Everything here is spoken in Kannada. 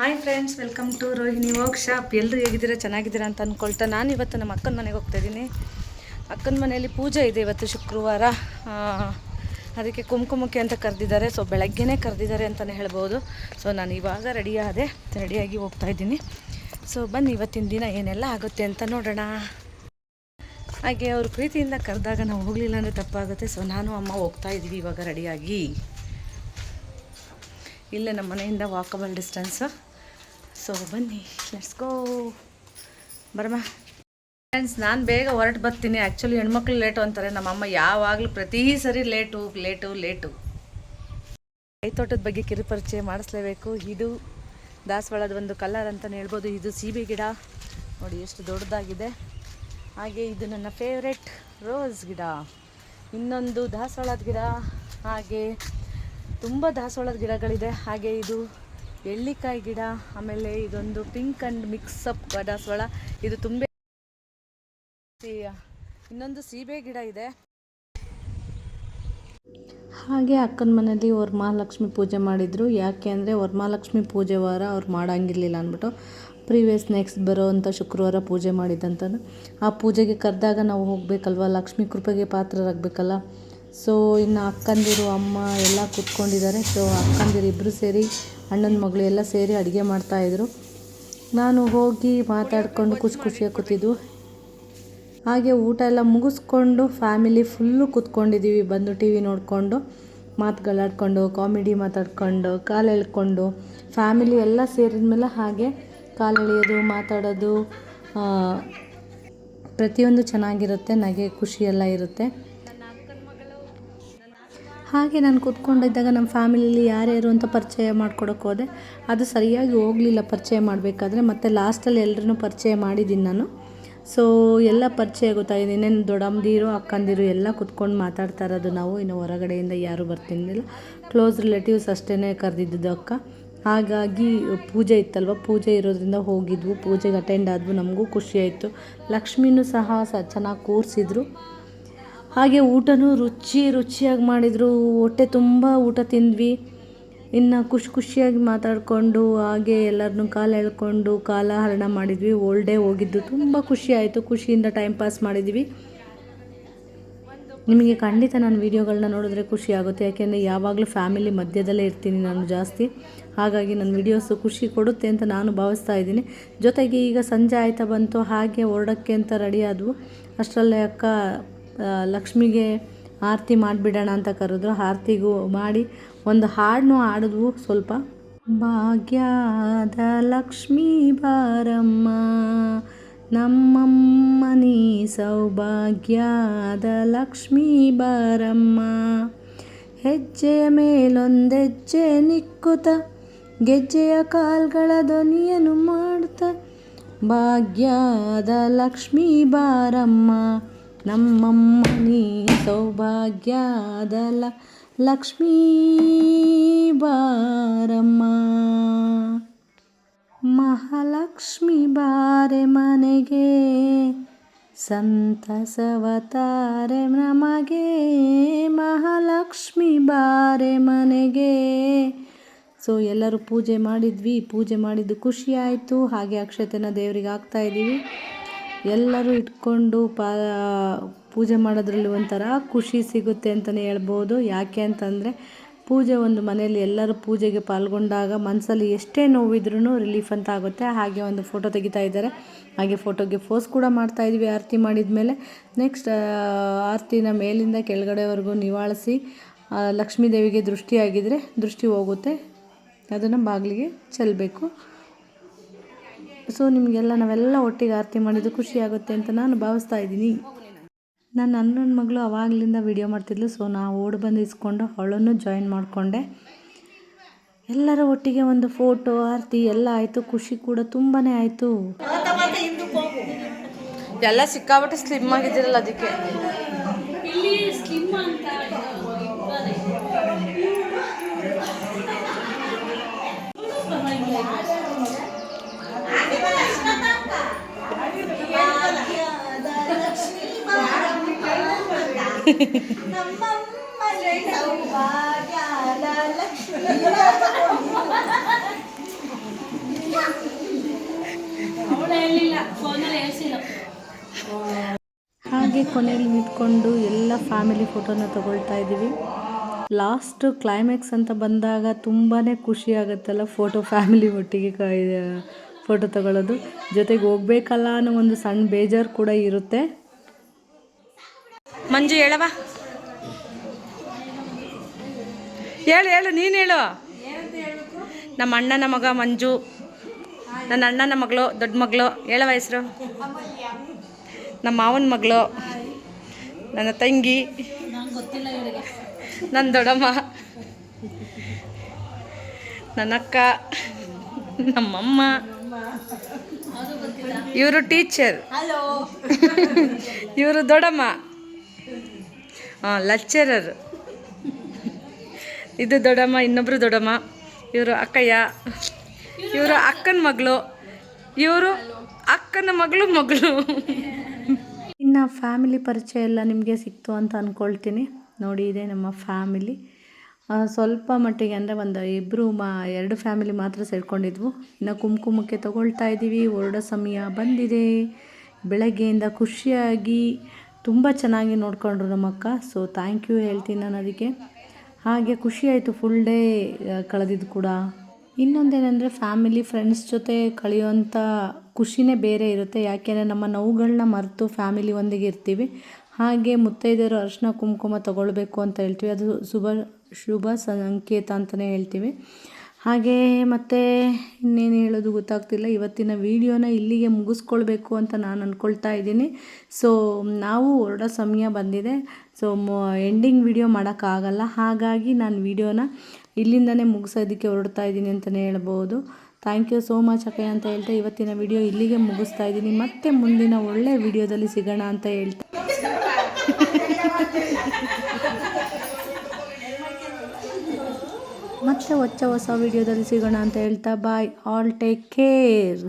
Hi friends welcome to Rohini workshop ಎಲ್ಲರೂ ಹೇಗಿದ್ದೀರಾ? ಚೆನ್ನಾಗಿದ್ದೀರಾ ಅಂತ ಅಂದ್ಕೊಳ್ತಾ ನಾನು ಇವತ್ತು ನಮ್ಮ ಅಕ್ಕನ ಮನೆಗೆ ಹೋಗ್ತಾ ಇದ್ದೀನಿ. ಅಕ್ಕನ ಮನೆಯಲ್ಲಿ ಪೂಜೆ ಇದೆ ಇವತ್ತು ಶುಕ್ರವಾರ. ಅದಕ್ಕೆ ಕುಂಕುಮಕ್ಕೆ ಅಂತ ಕರೆದಿದ್ದಾರೆ. ಸೊ ಬೆಳಗ್ಗೆನೇ ಕರೆದಿದ್ದಾರೆ ಅಂತಲೇ ಹೇಳ್ಬೋದು. ಸೊ ನಾನು ಇವಾಗ ರೆಡಿಯಾದೆ ರೆಡಿಯಾಗಿ ಹೋಗ್ತಾ ಇದ್ದೀನಿ. ಸೊ ಬನ್ನಿ ಇವತ್ತಿನ ದಿನ ಏನೆಲ್ಲ ಆಗುತ್ತೆ ಅಂತ ನೋಡೋಣ. ಹಾಗೆ ಅವರು ಪ್ರೀತಿಯಿಂದ ಕರೆದಾಗ ನಾವು ಹೋಗಲಿಲ್ಲ ಅಂದರೆ ತಪ್ಪಾಗುತ್ತೆ. ಸೊ ನಾನು, ಅಮ್ಮ ಹೋಗ್ತಾ ಇದ್ದೀವಿ ಇವಾಗ ರೆಡಿಯಾಗಿ ಇಲ್ಲೇ ನಮ್ಮ ಮನೆಯಿಂದ ವಾಕಬಲ್ ಡಿಸ್ಟೆನ್ಸ್ ಸೊ ಬನ್ನಿ ಲೆಟ್ಸ್ ಗೋ ಬರಮ್ಮ ಫ್ರೆಂಡ್ಸ್ ನಾನು ಬೇಗ ಹೊರಟು ಬರ್ತೀನಿ. ಆ್ಯಕ್ಚುಲಿ ಹೆಣ್ಮಕ್ಳು ಲೇಟು ಅಂತಾರೆ. ನಮ್ಮಮ್ಮ ಯಾವಾಗಲೂ ಪ್ರತಿ ಸರಿ ಲೇಟು ಲೇಟು ಲೇಟು ಕೈತೋಟದ ಬಗ್ಗೆ ಕಿರುಪರಿಚಯ ಮಾಡಿಸ್ಲೇಬೇಕು. ಇದು ದಾಸವಾಳದ ಒಂದು ಕಲರ್ ಅಂತಲೇ ಹೇಳ್ಬೋದು. ಇದು ಸೀಬೆ ಗಿಡ. ನೋಡಿ ಎಷ್ಟು ದೊಡ್ಡದಾಗಿದೆ. ಹಾಗೆ ಇದು ನನ್ನ ಫೇವ್ರೆಟ್ ರೋಸ್ ಗಿಡ. ಇನ್ನೊಂದು ದಾಸವಾಳದ ಗಿಡ. ಹಾಗೆ ತುಂಬ ದಾಸವಾಳದ ಗಿಡಗಳಿದೆ. ಹಾಗೆ ಇದು ಎಳ್ಳಿಕಾಯಿ ಗಿಡ, ಆಮೇಲೆ ಇದೊಂದು ಪಿಂಕ್ ಆ್ಯಂಡ್ ಅಪ್ ದಾಸವಾಳ ಇದು ತುಂಬ ಇನ್ನೊಂದು ಸೀಬೆ ಗಿಡ ಇದೆ. ಹಾಗೆ ಅಕ್ಕನ ಮನೇಲಿ ವರಮಹಾಲಕ್ಷ್ಮಿ ಪೂಜೆ ಮಾಡಿದರು. ಯಾಕೆ ಅಂದರೆ ವರಮಹಾಲಕ್ಷ್ಮಿ ಪೂಜೆ ವಾರ ಅವ್ರು ಮಾಡಂಗಿರ್ಲಿಲ್ಲ ಅಂದ್ಬಿಟ್ಟು ಪ್ರೀವಿಯಸ್ ನೆಕ್ಸ್ಟ್ ಬರೋವಂಥ ಶುಕ್ರವಾರ ಪೂಜೆ ಮಾಡಿದ್ದಂತ ಆ ಪೂಜೆಗೆ ಕರೆದಾಗ ನಾವು ಹೋಗಬೇಕಲ್ವ? ಲಕ್ಷ್ಮಿ ಕೃಪೆಗೆ ಪಾತ್ರರಾಗಬೇಕಲ್ಲ? ಸೊ ಇನ್ನು ಅಕ್ಕಂದಿರು, ಅಮ್ಮ ಎಲ್ಲ ಕೂತ್ಕೊಂಡಿದ್ದಾರೆ. ಸೊ ಅಕ್ಕಂದಿರು ಇಬ್ಬರು ಸೇರಿ, ಅಣ್ಣನ ಮಗಳು ಎಲ್ಲ ಸೇರಿ ಅಡುಗೆ ಮಾಡ್ತಾಯಿದ್ರು ನಾನು ಹೋಗಿ ಮಾತಾಡಿಕೊಂಡು ಖುಷಿ ಖುಷಿಯಾಗಿ ಕೂತಿದ್ದು. ಹಾಗೆ ಊಟ ಎಲ್ಲ ಮುಗಿಸ್ಕೊಂಡು ಫ್ಯಾಮಿಲಿ ಫುಲ್ಲು ಕೂತ್ಕೊಂಡಿದ್ದೀವಿ ಬಂದು ಟಿ ವಿ ನೋಡಿಕೊಂಡು, ಮಾತುಗಳಾಡ್ಕೊಂಡು, ಕಾಮಿಡಿ ಮಾತಾಡ್ಕೊಂಡು, ಕಾಲು ಎಳ್ಕೊಂಡು, ಫ್ಯಾಮಿಲಿ ಎಲ್ಲ ಸೇರಿದ ಮೇಲೆ ಹಾಗೆ ಕಾಲು ಎಳೆಯೋದು, ಮಾತಾಡೋದು ಪ್ರತಿಯೊಂದು ಚೆನ್ನಾಗಿರುತ್ತೆ, ನಗೆ ಖುಷಿಯೆಲ್ಲ ಇರುತ್ತೆ. ಹಾಗೆ ನಾನು ಕೂತ್ಕೊಂಡಿದ್ದಾಗ ನಮ್ಮ ಫ್ಯಾಮಿಲಿಲಿ ಯಾರ್ಯಾರು ಅಂತ ಪರಿಚಯ ಮಾಡ್ಕೊಡೋಕೆ ಹೋದೆ. ಅದು ಸರಿಯಾಗಿ ಹೋಗಲಿಲ್ಲ ಪರಿಚಯ ಮಾಡಬೇಕಾದ್ರೆ, ಮತ್ತು ಲಾಸ್ಟಲ್ಲಿ ಎಲ್ಲರೂ ಪರಿಚಯ ಮಾಡಿದ್ದೀನಿ ನಾನು. ಸೊ ಎಲ್ಲ ಪರಿಚಯ ಗೊತ್ತಾಗಿದೆ. ಇನ್ನೇನು ದೊಡ್ಡಮ್ಮದಿರು, ಅಕ್ಕಂದಿರು ಎಲ್ಲ ಕುತ್ಕೊಂಡು ಮಾತಾಡ್ತಾ ಇರೋದು ನಾವು. ಇನ್ನು ಹೊರಗಡೆಯಿಂದ ಯಾರೂ ಬರ್ತಿರ್ಲಿಲ್ಲ. ಕ್ಲೋಸ್ ರಿಲೇಟಿವ್ಸ್ ಅಷ್ಟೇ ಕರೆದಿದ್ದು ಅಕ್ಕ. ಹಾಗಾಗಿ ಪೂಜೆ ಇತ್ತಲ್ವ? ಪೂಜೆ ಇರೋದ್ರಿಂದ ಹೋಗಿದ್ವು. ಪೂಜೆಗೆ ಅಟೆಂಡ್ ಆದ್ವು. ನಮಗೂ ಖುಷಿ ಆಯಿತು. ಲಕ್ಷ್ಮಿನೂ ಸಹ ಸ ಚೆನ್ನಾಗಿ ಕೂರಿಸಿದ್ರು. ಹಾಗೆ ಊಟನೂ ರುಚಿ ರುಚಿಯಾಗಿ ಮಾಡಿದರು. ಹೊಟ್ಟೆ ತುಂಬ ಊಟ ತಿಂದ್ವಿ. ಇನ್ನು ಖುಷಿ ಖುಷಿಯಾಗಿ ಮಾತಾಡಿಕೊಂಡು ಹಾಗೆ ಎಲ್ಲರನ್ನೂ ಕಾಲು ಎಳ್ಕೊಂಡು ಕಾಲ ಹರಣ ಮಾಡಿದ್ವಿ ಓಲ್ಡ್ ಹೋಗಿದ್ದು. ತುಂಬ ಖುಷಿ ಆಯಿತು. ಖುಷಿಯಿಂದ ಟೈಮ್ ಪಾಸ್ ಮಾಡಿದ್ವಿ. ನಿಮಗೆ ಖಂಡಿತ ನಾನು ವೀಡಿಯೋಗಳನ್ನ ನೋಡಿದ್ರೆ ಖುಷಿ ಆಗುತ್ತೆ. ಯಾಕೆಂದರೆ ಯಾವಾಗಲೂ ಫ್ಯಾಮಿಲಿ ಮಧ್ಯದಲ್ಲೇ ಇರ್ತೀನಿ ನಾನು ಜಾಸ್ತಿ. ಹಾಗಾಗಿ ನನ್ನ ವೀಡಿಯೋಸು ಖುಷಿ ಕೊಡುತ್ತೆ ಅಂತ ನಾನು ಭಾವಿಸ್ತಾ ಇದ್ದೀನಿ. ಜೊತೆಗೆ ಈಗ ಸಂಜೆ ಆಯ್ತಾ ಬಂತು. ಹಾಗೆ ಹೊರಡೋಕ್ಕೆ ಅಂತ ರೆಡಿ ಆದವು. ಅಷ್ಟರಲ್ಲೇ ಅಕ್ಕ ಲಕ್ಷ್ಮಿಗೆ ಆರತಿ ಮಾಡಿಬಿಡೋಣ ಅಂತ ಕರೆದ್ರು. ಆರತಿಗೂ ಮಾಡಿ ಒಂದು ಹಾಡನ್ನು ಹಾಡಿದ್ವು ಸ್ವಲ್ಪ. ಭಾಗ್ಯದ ಲಕ್ಷ್ಮೀ ಬಾರಮ್ಮ, ನಮ್ಮಮ್ಮ ನೀ ಸೌಭಾಗ್ಯದ ಲಕ್ಷ್ಮೀ ಬಾರಮ್ಮ. ಹೆಜ್ಜೆಯ ಮೇಲೊಂದೆಜ್ಜೆ ನಿಕ್ಕುತ್ತ ಗೆಜ್ಜೆಯ ಕಾಲ್ಗಳ ಧ್ವನಿಯನ್ನು ಮಾಡುತ್ತ. ಭಾಗ್ಯದ ಲಕ್ಷ್ಮೀ ಬಾರಮ್ಮ ನಮ್ಮಮ್ಮ ನೀ ಸೌಭಾಗ್ಯದ ಲ ಲಕ್ಷ್ಮೀ ಬಾರಮ್ಮ. ಮಹಾಲಕ್ಷ್ಮಿ ಬಾರೆ ಮನೆಗೆ, ಸಂತಸವತಾರೆ ನಮಗೆ. ಮಹಾಲಕ್ಷ್ಮಿ ಬಾರೆ ಮನೆಗೆ. ಸೊ ಎಲ್ಲರೂ ಪೂಜೆ ಮಾಡಿದ್ವಿ, ಪೂಜೆ ಮಾಡಿದ್ದು ಖುಷಿ ಆಯಿತು. ಹಾಗೆ ಅಕ್ಷತೆನ ದೇವರಿಗೆ ಹಾಕ್ತಾ ಇದ್ದೀವಿ. ಎಲ್ಲರೂ ಇಟ್ಕೊಂಡು ಪಾ, ಪೂಜೆ ಮಾಡೋದ್ರಲ್ಲಿ ಒಂಥರ ಖುಷಿ ಸಿಗುತ್ತೆ ಅಂತಲೇ ಹೇಳ್ಬೋದು. ಯಾಕೆ ಅಂತಂದರೆ, ಪೂಜೆ ಒಂದು ಮನೆಯಲ್ಲಿ ಎಲ್ಲರೂ ಪೂಜೆಗೆ ಪಾಲ್ಗೊಂಡಾಗ ಮನಸ್ಸಲ್ಲಿ ಎಷ್ಟೇ ನೋವಿದ್ರೂ ರಿಲೀಫ್ ಅಂತ ಆಗುತ್ತೆ. ಹಾಗೆ ಒಂದು ಫೋಟೋ ತೆಗಿತಾ ಇದ್ದಾರೆ. ಹಾಗೆ ಫೋಟೋಗೆ ಫೋಸ್ ಕೂಡ ಮಾಡ್ತಾ ಇದ್ವಿ ಆರತಿ ಮಾಡಿದ ಮೇಲೆ. ನೆಕ್ಸ್ಟ್ ಆರತಿನ ಮೇಲಿಂದ ಕೆಳಗಡೆವರೆಗೂ ನಿವಾಳಿಸಿ ಲಕ್ಷ್ಮೀದೇವಿಗೆ ಲಕ್ಷ್ಮೀ ದೇವಿಗೆ ದೃಷ್ಟಿಯಾಗಿದ್ದರೆ ದೃಷ್ಟಿ ಹೋಗುತ್ತೆ. ಅದನ್ನು ಬಾಗಿಲಿಗೆ ಚೆಲ್ಲಬೇಕು ಸೊ ನಿಮಗೆಲ್ಲ ನಾವೆಲ್ಲ ಒಟ್ಟಿಗೆ ಆರತಿ ಮಾಡಿದ್ದು ಖುಷಿ ಆಗುತ್ತೆ ಅಂತ ನಾನು ಭಾವಿಸ್ತಾ ಇದ್ದೀನಿ. ನನ್ನ ಅಣ್ಣನ ಮಗಳು ಅವಾಗಲಿಂದ ವಿಡಿಯೋ ಮಾಡ್ತಿದ್ಲು. ಸೊ ನಾವು ಓಡಿ ಬಂದು ಇಸ್ಕೊಂಡು ಅವಳನ್ನು ಜಾಯಿನ್ ಮಾಡಿಕೊಂಡೆ. ಎಲ್ಲರ ಒಟ್ಟಿಗೆ ಒಂದು ಫೋಟೋ ಆರತಿ ಎಲ್ಲ ಆಯಿತು. ಖುಷಿ ಕೂಡ ತುಂಬಾ ಆಯಿತು. ಎಲ್ಲ ಸಿಕ್ಕಾಬಿಟ್ಟು ಸ್ಲಿಮ್ ಆಗಿದ್ದೀರಲ್ಲ ಅದಕ್ಕೆ. ಹಾಗೆ ಕೊನೆಯಲ್ಲಿ ನಿಂತ್ಕೊಂಡು ಎಲ್ಲ ಫ್ಯಾಮಿಲಿ ಫೋಟೋನ ತಗೊಳ್ತಾ ಇದ್ದೀವಿ. ಲಾಸ್ಟ್ ಕ್ಲೈಮ್ಯಾಕ್ಸ್ ಅಂತ ಬಂದಾಗ ತುಂಬಾ ಖುಷಿ ಆಗುತ್ತಲ್ಲ ಫೋಟೋ ಫ್ಯಾಮಿಲಿ ಒಟ್ಟಿಗೆ ಫೋಟೋ ತಗೊಳ್ಳೋದು ಜೊತೆಗೆ ಹೋಗ್ಬೇಕಲ್ಲ ಅನ್ನೋ ಒಂದು ಸಣ್ಣ ಬೇಜಾರು ಕೂಡ ಇರುತ್ತೆ. ಮಂಜು ಹೇಳವ ಹೇಳು ಹೇಳು ನೀನು ಹೇಳು. ನಮ್ಮ ಅಣ್ಣನ ಮಗ ಮಂಜು ನನ್ನ ಅಣ್ಣನ ಮಗಳು ದೊಡ್ಡ ಮಗಳು ಹೇಳವ ಹೆಸರು. ನಮ್ಮ ಮಾವನ ಮಗಳು ನನ್ನ ತಂಗಿ ನನ್ನ ದೊಡ್ಡಮ್ಮ ನನ್ನ ಅಕ್ಕ ನಮ್ಮಮ್ಮ. ಇವರು ಟೀಚರ್ ಇವರು ದೊಡ್ಡಮ್ಮ. ಲೆಕ್ಚರರ್ ಇದು ದೊಡ್ಡಮ್ಮ ಇನ್ನೊಬ್ಬರು ದೊಡ್ಡಮ್ಮ. ಇವರು ಅಕ್ಕಯ್ಯ. ಇವರು ಅಕ್ಕನ ಮಗಳು. ಇವರು ಅಕ್ಕನ ಮಗಳು ಮಗಳು. ಇನ್ನು ಫ್ಯಾಮಿಲಿ ಪರಿಚಯ ಎಲ್ಲ ನಿಮಗೆ ಸಿಕ್ತು ಅಂತ ಅಂದ್ಕೊಳ್ತೀನಿ ನೋಡಿ, ಇದೆ ನಮ್ಮ ಫ್ಯಾಮಿಲಿ. ಸ್ವಲ್ಪ ಮಟ್ಟಿಗೆ ಅಂದರೆ ಒಂದು ಇಬ್ಬರು ಮಾ, ಎರಡು ಫ್ಯಾಮಿಲಿ ಮಾತ್ರ ಸೇರ್ಕೊಂಡಿದ್ವು. ಇನ್ನು ಕುಂಕುಮಕ್ಕೆ ತಗೊಳ್ತಾ ಇದ್ದೀವಿ ಹೊರಡೋ ಸಮಯ ಬಂದಿದೆ. ಬೆಳಗ್ಗೆಯಿಂದ ಖುಷಿಯಾಗಿ ತುಂಬ ಚೆನ್ನಾಗಿ ನೋಡಿಕೊಂಡ್ರು ನಮ್ಮಕ್ಕ. ಸೊ ಥ್ಯಾಂಕ್ ಯು ಹೇಳ್ತೀನಿ ನಾನು ಅದಕ್ಕೆ. ಹಾಗೆ ಖುಷಿ ಆಯಿತು ಫುಲ್ ಡೇ ಕಳೆದಿದ್ದು ಕೂಡ. ಇನ್ನೊಂದೇನೆಂದರೆ ಫ್ಯಾಮಿಲಿ ಫ್ರೆಂಡ್ಸ್ ಜೊತೆ ಕಳೆಯುವಂಥ ಖುಷಿನೇ ಬೇರೆ ಇರುತ್ತೆ. ಯಾಕೆಂದರೆ ನಮ್ಮ ನೋವುಗಳನ್ನ ಮರೆತು ಫ್ಯಾಮಿಲಿ ಒಂದಿಗೆ ಇರ್ತೀವಿ. ಹಾಗೆ ಮುತ್ತೈದೆಯರು ಅರಿಶಿನ ಕುಂಕುಮ ತಗೊಳ್ಬೇಕು ಅಂತ ಹೇಳ್ತೀವಿ. ಅದು ಶುಭ ಶುಭ ಸಂಕೇತ ಅಂತಲೇ ಹೇಳ್ತೀವಿ. ಹಾಗೆ ಮತ್ತು ಇನ್ನೇನು ಹೇಳೋದು ಗೊತ್ತಾಗ್ತಿಲ್ಲ. ಇವತ್ತಿನ ವಿಡಿಯೋನ ಇಲ್ಲಿಗೆ ಮುಗಿಸ್ಕೊಳ್ಬೇಕು ಅಂತ ನಾನು ಅಂದ್ಕೊಳ್ತಾ ಇದ್ದೀನಿ. ಸೊ ನಾವು ಹೊರಡೋ ಸಮಯ ಬಂದಿದೆ. ಸೊ ಎಂಡಿಂಗ್ ವಿಡಿಯೋ ಮಾಡೋಕ್ಕಾಗಲ್ಲ. ಹಾಗಾಗಿ ನಾನು ವಿಡಿಯೋನ ಇಲ್ಲಿಂದನೇ ಮುಗಿಸೋದಕ್ಕೆ ಹೊರಡ್ತಾ ಇದ್ದೀನಿ ಅಂತಲೇ ಹೇಳ್ಬೋದು. ಥ್ಯಾಂಕ್ ಯು ಸೋ ಮಚ್ ಅಕ್ಕಯ್ಯ ಅಂತ ಹೇಳ್ತಾ ಇವತ್ತಿನ ವಿಡಿಯೋ ಇಲ್ಲಿಗೆ ಮುಗಿಸ್ತಾ ಇದ್ದೀನಿ. ಮತ್ತೆ ಮುಂದಿನ ಒಳ್ಳೆಯ ವಿಡಿಯೋದಲ್ಲಿ ಸಿಗೋಣ ಅಂತ ಹೇಳ್ತಾ ಮತ್ತೆ ಹೊಚ್ಚ ಹೊಸ ವಿಡಿಯೋದಲ್ಲಿ ಸಿಗೋಣ ಅಂತ ಹೇಳ್ತಾ ಬಾಯ್ ಆಲ್ ಟೇಕ್ ಕೇರ್